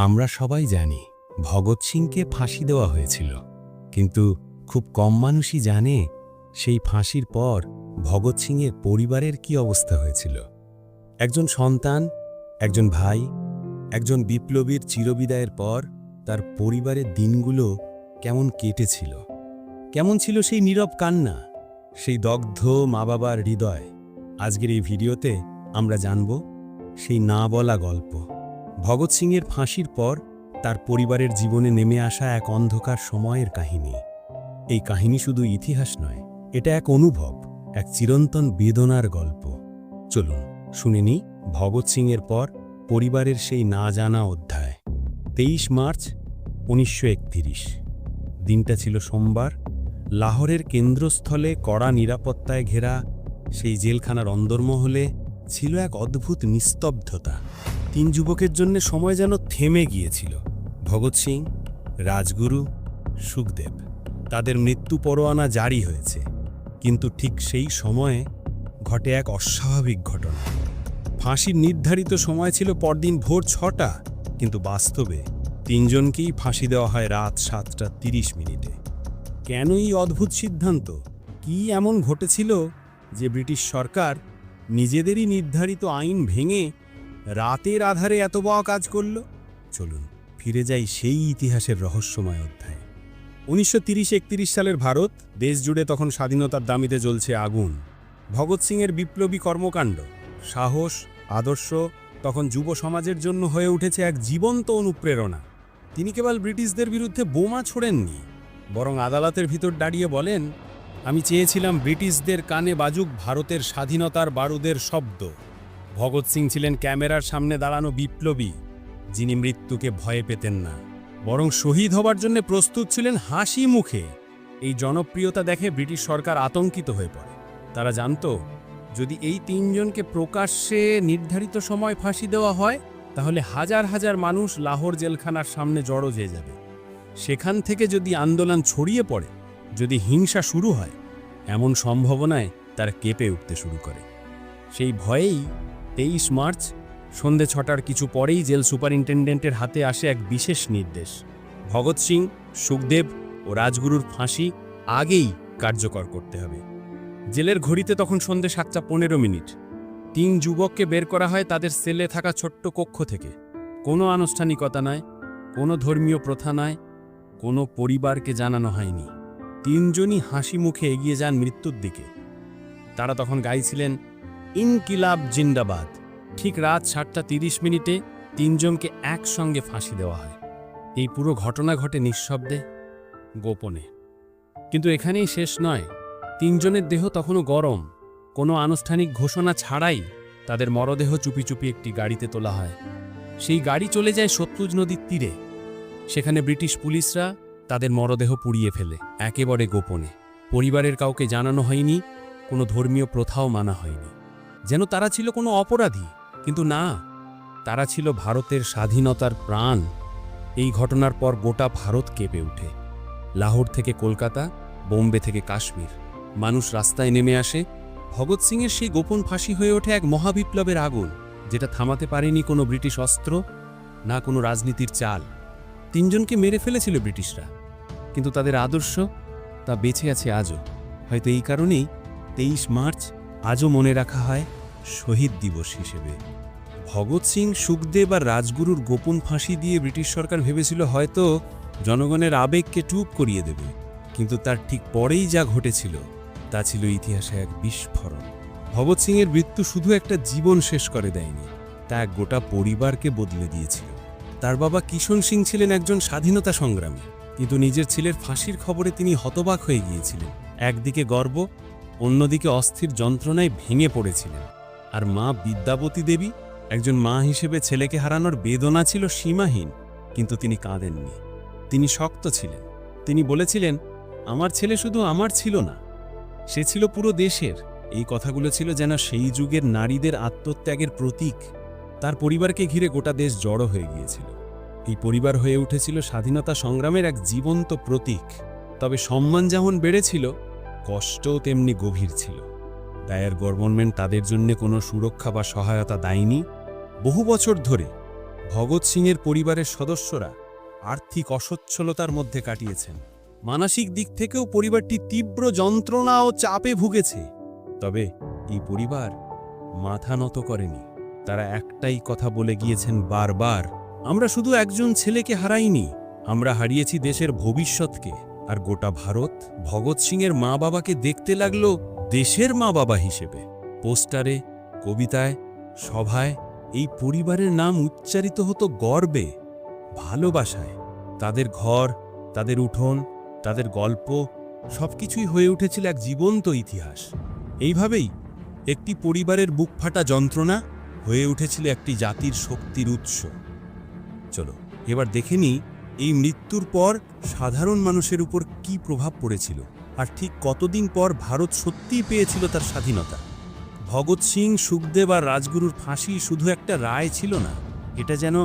আমরা সবাই জানি, ভগৎ সিংকে ফাঁসি দেওয়া হয়েছিল। কিন্তু খুব কম মানুষই জানে সেই ফাঁসির পর ভগৎ সিংয়ের পরিবারের কি অবস্থা হয়েছিল। একজন সন্তান, একজন ভাই, একজন বিপ্লবীর চিরবিদায়ের পর তার পরিবারের দিনগুলো কেমন কেটেছিল। কেমন ছিল সেই নীরব কান্না, সেই দগ্ধ মা বাবার হৃদয়। আজকের এই ভিডিওতে আমরা জানব সেই না বলা গল্প। ভগৎ সিংয়ের ফাঁসির পর তার পরিবারের জীবনে নেমে আসা এক অন্ধকার সময়ের কাহিনী। এই কাহিনী শুধু ইতিহাস নয়, এটা এক অনুভব, এক চিরন্তন বেদনার গল্প। চলুন, শুনে নি ভগৎ সিংয়ের পর পরিবারের সেই না জানা অধ্যায়। তেইশ মার্চ উনিশশো একত্রিশ। দিনটা ছিল সোমবার। লাহোরের কেন্দ্রস্থলে কড়া নিরাপত্তায় ঘেরা সেই জেলখানার অন্দরমহলে ছিল এক অদ্ভুত নিস্তব্ধতা। তিন যুবকের জন্য সময় যেন থেমে গিয়েছিল। ভগৎ সিং, রাজগুরু, সুখদেব। তাদের মৃত্যু পরোয়ানা জারি হয়েছে। কিন্তু ঠিক সেই সময়ে ঘটে এক অস্বাভাবিক ঘটনা। ফাঁসির নির্ধারিত সময় ছিল পরদিন ভোর ছটা, কিন্তু বাস্তবে তিনজনকেই ফাঁসি দেওয়া হয় রাত সাতটা তিরিশ মিনিটে। কেন এই অদ্ভুত সিদ্ধান্ত? কি এমন ঘটেছিল যে ব্রিটিশ সরকার নিজেদেরই নির্ধারিত আইন ভেঙে রাতের আধারে এত বড় কাজ করল? চলুন, ফিরে যাই সেই ইতিহাসের রহস্যময় অধ্যায়। উনিশশো তিরিশ সালের ভারত, দেশ জুড়ে তখন স্বাধীনতার দামিতে জ্বলছে আগুন। ভগৎ সিংয়ের বিপ্লবী কর্মকাণ্ড, সাহস, আদর্শ, তখন যুব সমাজের জন্য হয়ে উঠেছে এক জীবন্ত অনুপ্রেরণা। তিনি কেবল ব্রিটিশদের বিরুদ্ধে বোমা ছোড়েননি, বরং আদালতের ভিতর দাঁড়িয়ে বলেন, আমি চেয়েছিলাম ব্রিটিশদের কানে বাজুক ভারতের স্বাধীনতার বারুদের শব্দ। ভগৎ সিং ছিলেন ক্যামেরার সামনে দাঁড়ানো বিপ্লবী, যিনি মৃত্যুকে ভয়ে পেতেন না। বরং শহীদ হবার জন্য প্রস্তুত ছিলেন হাসি মুখে। এই জনপ্রিয়তা দেখে ব্রিটিশ সরকার আতঙ্কিত হয়ে পড়ে। তারা জানত, যদি এই তিনজনকে প্রকাশ্যে নির্ধারিত সময় ফাঁসি দেওয়া হয়, তাহলে হাজার হাজার মানুষ লাহোর জেলখানার সামনে জড়ো হয়ে যাবে। সেখান থেকে যদি আন্দোলন ছড়িয়ে পড়ে, যদি হিংসা শুরু হয়, এমন সম্ভাবনায় তারা কেঁপে উঠতে শুরু করে। সেই ভয়েই তেইশ মার্চ, সন্ধে ছটার কিছু পরেই জেল সুপারিনটেন্ডেন্টের হাতে আসে এক বিশেষ নির্দেশ। ভগৎ সিং, সুখদেব ও রাজগুরুর ফাঁসি আগেই কার্যকর করতে হবে। জেলের ঘড়িতে তখন সন্ধে সাতটা পনেরো মিনিট। তিন যুবককে বের করা হয় তাদের সেলে থাকা ছোট্ট কক্ষ থেকে। কোনো আনুষ্ঠানিকতা নয়, কোনো ধর্মীয় প্রথা নয়, কোনো পরিবারকে জানানো হয়নি। তিনজনই হাসি মুখে এগিয়ে যান মৃত্যুর দিকে। তারা তখন গাইছিলেন ইনকিলাব জিন্দাবাদ। ঠিক রাত সাতটা তিরিশ মিনিটে তিনজনকে একসঙ্গে ফাঁসি দেওয়া হয়। এই পুরো ঘটনা ঘটে নিঃশব্দে, গোপনে। কিন্তু এখানেই শেষ নয়। তিনজনের দেহ তখনও গরম। কোনো আনুষ্ঠানিক ঘোষণা ছাড়াই তাদের মরদেহ চুপি চুপি একটি গাড়িতে তোলা হয়। সেই গাড়ি চলে যায় সত্যুজ নদীর তীরে। সেখানে ব্রিটিশ পুলিশরা তাদের মরদেহ পুড়িয়ে ফেলে, একেবারে গোপনে। পরিবারের কাউকে জানানো হয়নি, কোনো ধর্মীয় প্রথাও মানা হয়নি। যেন তারা ছিল কোনো অপরাধী। কিন্তু না, তারা ছিল ভারতের স্বাধীনতার প্রাণ। এই ঘটনার পর গোটা ভারত কেঁপে ওঠে। লাহোর থেকে কলকাতা, বোম্বে থেকে কাশ্মীর। মানুষ রাস্তায় নেমে আসে। ভগৎ সিংয়ের সেই গোপন ফাঁসি হয়ে ওঠে এক মহাবিপ্লবের আগুন, যেটা থামাতে পারেনি কোনো ব্রিটিশ অস্ত্র, না কোনো রাজনীতির চাল। তিনজনকে মেরে ফেলেছিল ব্রিটিশরা। কিন্তু তাদের আদর্শ তা বেঁচে আছে আজও। হয়তো এই কারণেই তেইশ মার্চ আজও মনে রাখা হয় শহীদ দিবস হিসেবে। ভগৎ সিং, সুখদেব আর রাজগুরুর গোপন ফাঁসি দিয়ে ব্রিটিশ সরকার ভেবেছিল হয়তো জনগণের আবেগকে টুপ করিয়ে দেবে। কিন্তু তার ঠিক পরেই যা ঘটেছিল, তা ছিল ইতিহাসে এক বিস্ফোরণ। ভগৎ সিংয়ের মৃত্যু শুধু একটা জীবন শেষ করে দেয়নি, তা এক গোটা পরিবারকে বদলে দিয়েছিল। তার বাবা কিষণ সিং ছিলেন একজন স্বাধীনতা সংগ্রামী, কিন্তু নিজের ছেলের ফাঁসির খবরে তিনি হতবাক হয়ে গিয়েছিলেন। একদিকে গর্ব অন্যদিকে অস্থির যন্ত্রণায় ভেঙে পড়েছিলেন। আর মা বিদ্যাবতী দেবী একজন মা হিসেবে ছেলেকে হারানোর বেদনা ছিল সীমাহীন, কিন্তু তিনি কাঁদেননি। তিনি শক্ত ছিলেন। তিনি বলেছিলেন, আমার ছেলে শুধু আমার ছিল না, সে ছিল পুরো দেশের। এই কথাগুলো ছিল যেন সেই যুগের নারীদের আত্মত্যাগের প্রতীক। তার পরিবারকে ঘিরে গোটা দেশ জড়ো হয়ে গিয়েছিল। এই পরিবার হয়ে উঠেছিল স্বাধীনতা সংগ্রামের এক জীবন্ত প্রতীক। তবে সম্মান যেমন বেড়েছিল কষ্টও তেমনি গভীর ছিল। দায়ের গভর্নমেন্ট তাদের জন্য কোনো সুরক্ষা বা সহায়তা দেয়নি। বহু বছর ধরে ভগৎ সিংয়ের পরিবারের সদস্যরা আর্থিক অসচ্ছলতার মধ্যে কাটিয়েছেন। মানসিক দিক থেকেও পরিবারটি তীব্র যন্ত্রণা ও চাপে ভুগেছে। তবে এই পরিবার মাথা নত করেনি। তারা একটাই কথা বলে গিয়েছেন বারবার, আমরা শুধু একজন ছেলেকে হারাইনি, আমরা হারিয়েছি দেশের ভবিষ্যৎকে। আর গোটা ভারত ভগৎ সিংয়ের মা বাবাকে দেখতে লাগল দেশের মা বাবা হিসেবে। পোস্টারে, কবিতায়, সভায় এই পরিবারের নাম উচ্চারিত হতো গর্বে, ভালোবাসায়। তাদের ঘর, তাদের উঠোন, তাদের গল্প সবকিছুই হয়ে উঠেছিল এক জীবন্ত ইতিহাস। এইভাবেই একটি পরিবারের বুক ফাটা যন্ত্রণা হয়ে উঠেছিল একটি জাতির শক্তির উৎস। চলো, এবার দেখে নিই এই মৃত্যুর পর সাধারণ মানুষের উপর কি প্রভাব পড়েছিল? আর ঠিক কতদিন পর ভারত সত্যিই পেয়েছিল তার স্বাধীনতা? ভগৎ সিং, সুখদেব আর রাজগুরুর ফাঁসি শুধু একটা রায় ছিল না, এটা যেন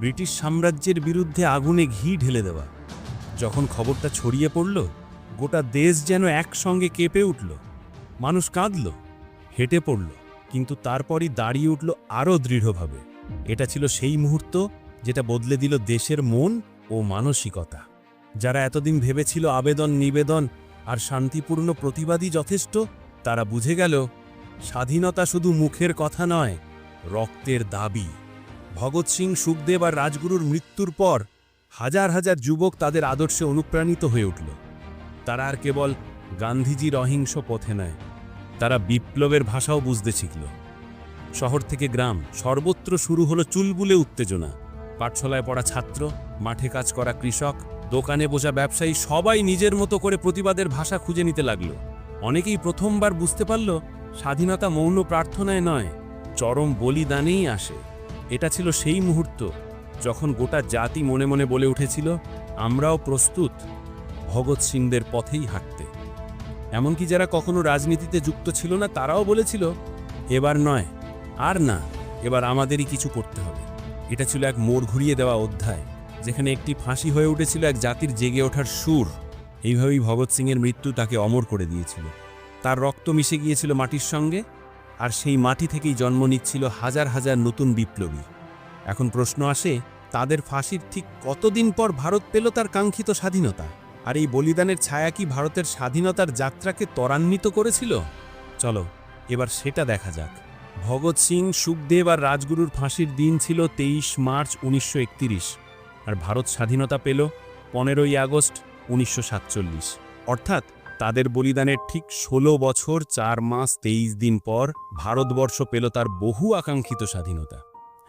ব্রিটিশ সাম্রাজ্যের বিরুদ্ধে আগুনে ঘি ঢেলে দেওয়া। যখন খবরটা ছড়িয়ে পড়ল, গোটা দেশ যেন একসঙ্গে কেঁপে উঠল। মানুষ কাঁদল, হেঁটে পড়ল, কিন্তু তারপরই দাঁড়িয়ে উঠল আরও দৃঢ়ভাবে। এটা ছিল সেই মুহূর্ত যেটা বদলে দিল দেশের মন ও মানসিকতা। যারা এতদিন ভেবেছিল আবেদন, নিবেদন আর শান্তিপূর্ণ প্রতিবাদী যথেষ্ট, তারা বুঝে গেল, স্বাধীনতা শুধু মুখের কথা নয়, রক্তের দাবি। ভগৎ সিং, সুখদেব আর রাজগুরুর মৃত্যুর পর হাজার হাজার যুবক তাদের আদর্শে অনুপ্রাণিত হয়ে উঠল। তারা আর কেবল গান্ধীজির অহিংস পথে নয়, তারা বিপ্লবের ভাষাও বুঝতে শিখল। শহর থেকে গ্রাম, সর্বত্র শুরু হলো চুলবুলে উত্তেজনা। পাঠশালায় পড়া ছাত্র মাঠে কাজ করা কৃষক, দোকানে বোঝা ব্যবসায়ী সবাই নিজের মতো করে প্রতিবাদের ভাষা খুঁজে নিতে লাগল। অনেকেই প্রথমবার বুঝতে পারল, স্বাধীনতা মৌন প্রার্থনায় নয়, চরম বলিদানেই আসে। এটা ছিল সেই মুহূর্ত, যখন গোটা জাতি মনে মনে বলে উঠেছিল, আমরাও প্রস্তুত, ভগৎ সিংদের পথেই হাঁটতে। এমনকি যারা কখনো রাজনীতিতে যুক্ত ছিল না, তারাও বলেছিল, এবার নয়, আর না, এবার আমাদেরই কিছু করতে হবে। এটা ছিল এক মোড় ঘুরিয়ে দেওয়া অধ্যায়। যেখানে একটি ফাঁসি হয়ে উঠেছিল এক জাতির জেগে ওঠার সুর। এইভাবেই ভগৎ সিংয়ের মৃত্যু তাকে অমর করে দিয়েছিল। তার রক্ত মিশে গিয়েছিল মাটির সঙ্গে, আর সেই মাটি থেকেই জন্ম নিচ্ছিল হাজার হাজার নতুন বিপ্লবী। এখন প্রশ্ন আসে, তাদের ফাঁসির ঠিক কতদিন পর ভারত পেল তার কাঙ্ক্ষিত স্বাধীনতা? আর এই বলিদানের ছায়া কি ভারতের স্বাধীনতার যাত্রাকে ত্বরান্বিত করেছিল? চলো, এবার সেটা দেখা যাক। ভগৎ সিং, সুখদেব আর রাজগুরুর ফাঁসির দিন ছিল তেইশ মার্চ উনিশশো একত্রিশ। আর ভারত স্বাধীনতা পেল পনেরোই আগস্ট উনিশশো সাতচল্লিশ। অর্থাৎ তাদের বলিদানের ঠিক ষোলো বছর, চার মাস, তেইশ দিন পর ভারতবর্ষ পেল তার বহু আকাঙ্ক্ষিত স্বাধীনতা।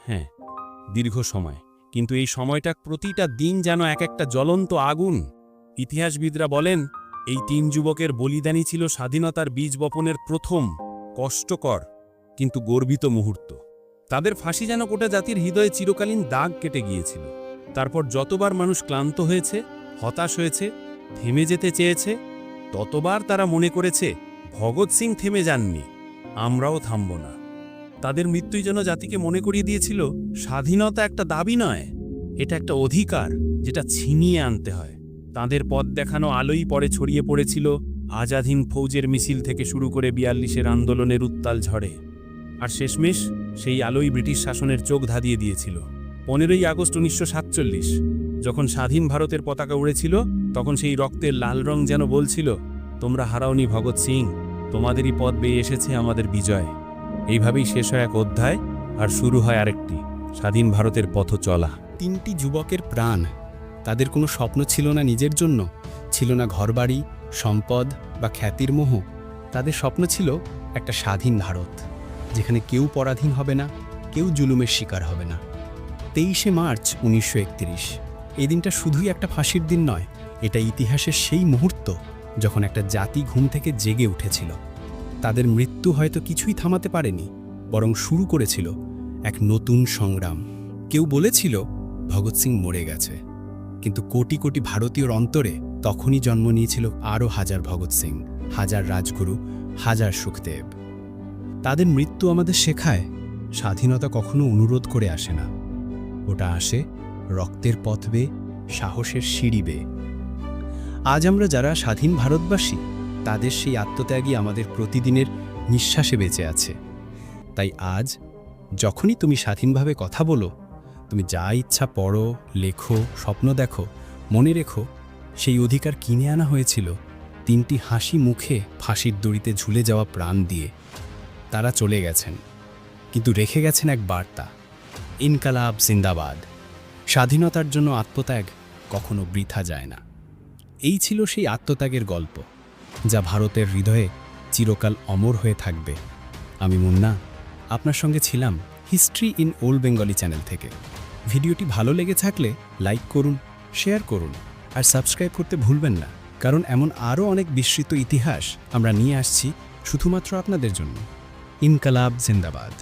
হ্যাঁ দীর্ঘ সময়। কিন্তু এই সময়টা প্রতিটা দিন যেন এক একটা জ্বলন্ত আগুন। ইতিহাসবিদরা বলেন, এই তিন যুবকের বলিদানই ছিল স্বাধীনতার বীজ বপনের প্রথম কষ্টকর কিন্তু গর্বিত মুহূর্ত। তাদের ফাঁসি যেন গোটা জাতির হৃদয়ে চিরকালীন দাগ কেটে গিয়েছিল। তারপর যতবার মানুষ ক্লান্ত হয়েছে, হতাশ হয়েছে, থেমে যেতে চেয়েছে, ততবার তারা মনে করেছে, ভগৎ সিং থেমে যাননি, আমরাও থামব না। তাদের মৃত্যুই যেন জাতিকে মনে করিয়ে দিয়েছিল, স্বাধীনতা একটা দাবি নয়, এটা একটা অধিকার যেটা ছিনিয়ে আনতে হয়। তাদের পথ দেখানো আলোই পরে ছড়িয়ে পড়েছিল, আজাদহীন ফৌজের মিছিল থেকে শুরু করে বিয়াল্লিশের আন্দোলনের উত্তাল ঝড়ে। আর শেষমেশ সেই আলোই ব্রিটিশ শাসনের চোখ ধাঁধিয়ে দিয়েছিল। পনেরোই আগস্ট উনিশশো সাতচল্লিশ, যখন স্বাধীন ভারতের পতাকা উড়েছিল, তখন সেই রক্তের লাল রং যেন বলছিল, তোমরা হারাওনি ভগৎ সিং, তোমাদেরই পথ বেয়ে এসেছে আমাদের বিজয়। এইভাবেই শেষ হয় এক অধ্যায়, আর শুরু হয় আরেকটি, স্বাধীন ভারতের পথ চলা। তিনটি যুবকের প্রাণ, তাদের কোনো স্বপ্ন ছিল না নিজের জন্য? ছিল না ঘরবাড়ি, সম্পদ বা খ্যাতির মোহ? তাদের স্বপ্ন ছিল একটা স্বাধীন ভারত, যেখানে কেউ পরাধীন হবে না, কেউ জুলুমের শিকার হবে না। তেইশে মার্চ উনিশশো একত্রিশ। এই দিনটা শুধুই একটা ফাঁসির দিন নয়, এটা ইতিহাসের সেই মুহূর্ত যখন একটা জাতি ঘুম থেকে জেগে উঠেছিল। তাদের মৃত্যু হয়তো কিছুই থামাতে পারেনি, বরং শুরু করেছিল এক নতুন সংগ্রাম। কেউ বলেছিল, ভগৎ সিং মরে গেছে। কিন্তু কোটি কোটি ভারতীয়র অন্তরে তখনই জন্ম নিয়েছিল আরও হাজার ভগৎ সিং, হাজার রাজগুরু, হাজার সুখদেব। তাদের মৃত্যু আমাদের শেখায়, স্বাধীনতা কখনো অনুরোধ করে আসে না। ওটা আসে রক্তের পথ সাহসের সিঁড়ি আজ আমরা যারা স্বাধীন ভারতবাসী, তাদের সেই আত্মত্যাগই আমাদের প্রতিদিনের নিঃশ্বাসে বেঁচে আছে। তাই আজ যখনই তুমি স্বাধীনভাবে কথা বলো, তুমি যা ইচ্ছা পড়ো, লেখো, স্বপ্ন দেখো, মনে রেখো, সেই অধিকার কিনে আনা হয়েছিল তিনটি হাসি মুখে ফাঁসির দড়িতে ঝুলে যাওয়া প্রাণ দিয়ে। তারা চলে গেছেন, কিন্তু রেখে গেছেন এক বার্তা। ইনকালাব জিন্দাবাদ। স্বাধীনতার জন্য আত্মত্যাগ কখনো বৃথা যায় না। এই ছিল সেই আত্মত্যাগের গল্প, যা ভারতের হৃদয়ে চিরকাল অমর হয়ে থাকবে। আমি মুন্না, আপনার সঙ্গে ছিলাম history in old Bengali channel থেকে। ভিডিওটি ভালো লেগে থাকলে লাইক করুন, শেয়ার করুন, আর সাবস্ক্রাইব করতে ভুলবেন না, কারণ এমন আরও অনেক বিস্মৃত ইতিহাস আমরা নিয়ে আসছি শুধুমাত্র আপনাদের জন্য। ইনকালাব জিন্দাবাদ।